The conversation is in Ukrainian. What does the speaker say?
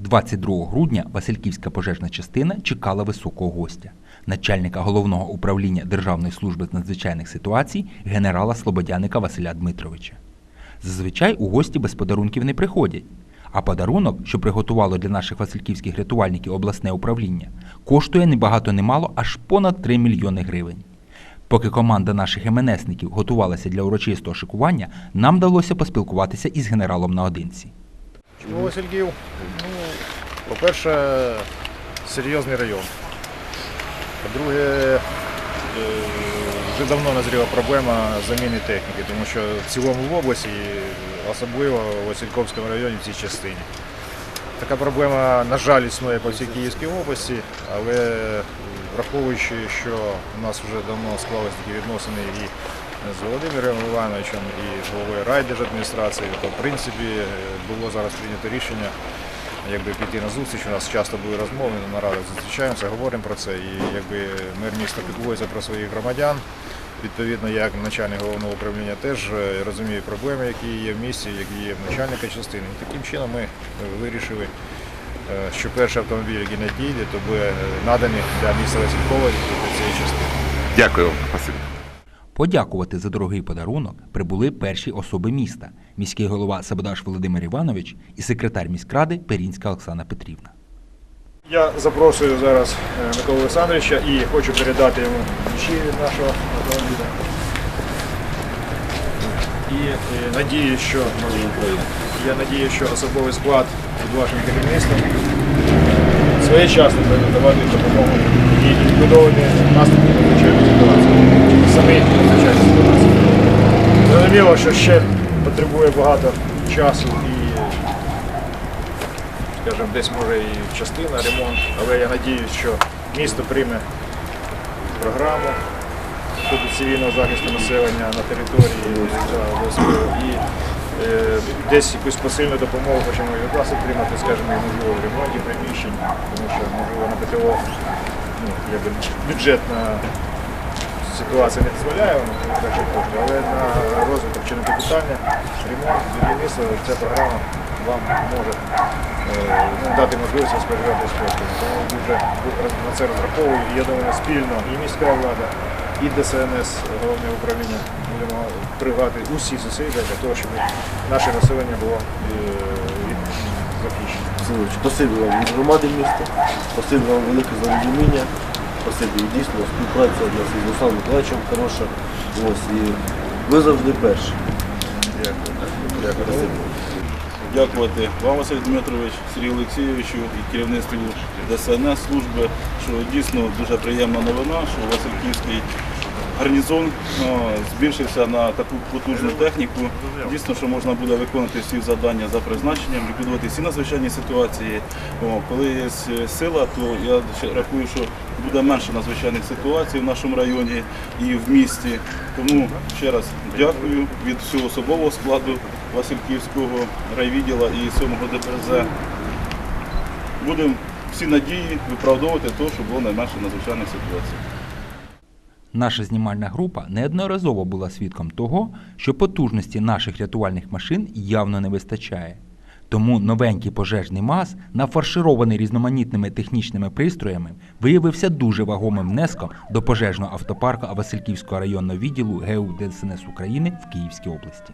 22 грудня Васильківська пожежна частина чекала високого гостя, начальника головного управління Державної служби з надзвичайних ситуацій генерала Слободяника Василя Дмитровича. Зазвичай у гості без подарунків не приходять. А подарунок, що приготувало для наших васильківських рятувальників обласне управління, коштує не багато не мало аж понад 3 мільйони гривень. Поки команда наших МНСників готувалася для урочистого шикування, нам вдалося поспілкуватися із генералом наодинці. Чому Васильків? Ну, по-перше, серйозний район. По-друге, е, вже давно назріла проблема заміни техніки, тому що в цілому в області, особливо в Васильківському районі в цій частині. Така проблема, на жаль, існує по всій Київській області, але враховуючи, що у нас вже давно склалися такі відносини і з Володимиром Івановичем, і з головою райдержадміністрації, то в принципі було зараз прийнято рішення якби піти на зустріч. У нас часто були розмови на нарадах, зустрічаємося, говоримо про це. І якби мер міста піклується про своїх громадян. Відповідно, як начальник головного управління теж е, розуміє проблеми, які є в місті, які є в начальника частини. І таким чином ми вирішили, е, що перший автомобіль, який надійде, то буде е, наданий для для цієї частини. Дякую, спасибі. Подякувати за дорогий подарунок прибули перші особи міста: міський голова Сабадаш Володимир Іванович і секретар міськради Перінська Оксана Петрівна. Я запрошую зараз е, Миколу Олександровича і хочу передати йому ключі від нашого автомобіля. І е, надію, що я надію, що особовий склад під вашим керівництвом своєчасно буде надавати допомогу і відбудовувати надзвичайної ситуації. Самі ситуації. Зрозуміло, що ще потребує багато часу і скажімо, десь може і частина ремонт, але я надіюсь, що місто прийме програму щодо цивільного захисту населення на території і е, десь якусь посильну допомогу хочемо від вас отримати, скажімо, можливо, в ремонті приміщень, тому що можливо на ПТО ну, бюджетна ситуація не дозволяє вам перші кошти, але на розвиток чи на капітальне ремонт будівництва ця програма вам може е, дати можливість розпоряджати коштами. Тому дуже на це розраховую. Я думаю, спільно і міська влада, і ДСНС, головне управління, будемо пригати усі зусилля для того, щоб наше населення було е, захищено. Спасибі вам громади міста, спасибі вам велике за розуміння, спасибі дійсно співпраця у нас із Русланом Миколаївичем хороша. Ось, і ви завжди перші. Дякую. Дякую. Дякувати вам, Василь Дмитрович, Сергію Олексійовичу і керівництву ДСНС служби, що дійсно дуже приємна новина, що Васильківський гарнізон е, збільшився на таку потужну техніку. Дійсно, що можна буде виконати всі завдання за призначенням, ліквідувати всі надзвичайні ситуації. Коли є сила, то я рахую, що буде менше надзвичайних ситуацій в нашому районі і в місті. Тому ще раз дякую від всього особового складу Васильківського райвідділа і 7-го ДПЗ. Будемо всі надії виправдовувати те, що було найменше надзвичайних ситуацій. Наша знімальна група неодноразово була свідком того, що потужності наших рятувальних машин явно не вистачає. Тому новенький пожежний МАЗ, нафарширований різноманітними технічними пристроями, виявився дуже вагомим внеском до пожежного автопарку Васильківського районного відділу ГУ ДСНС України в Київській області.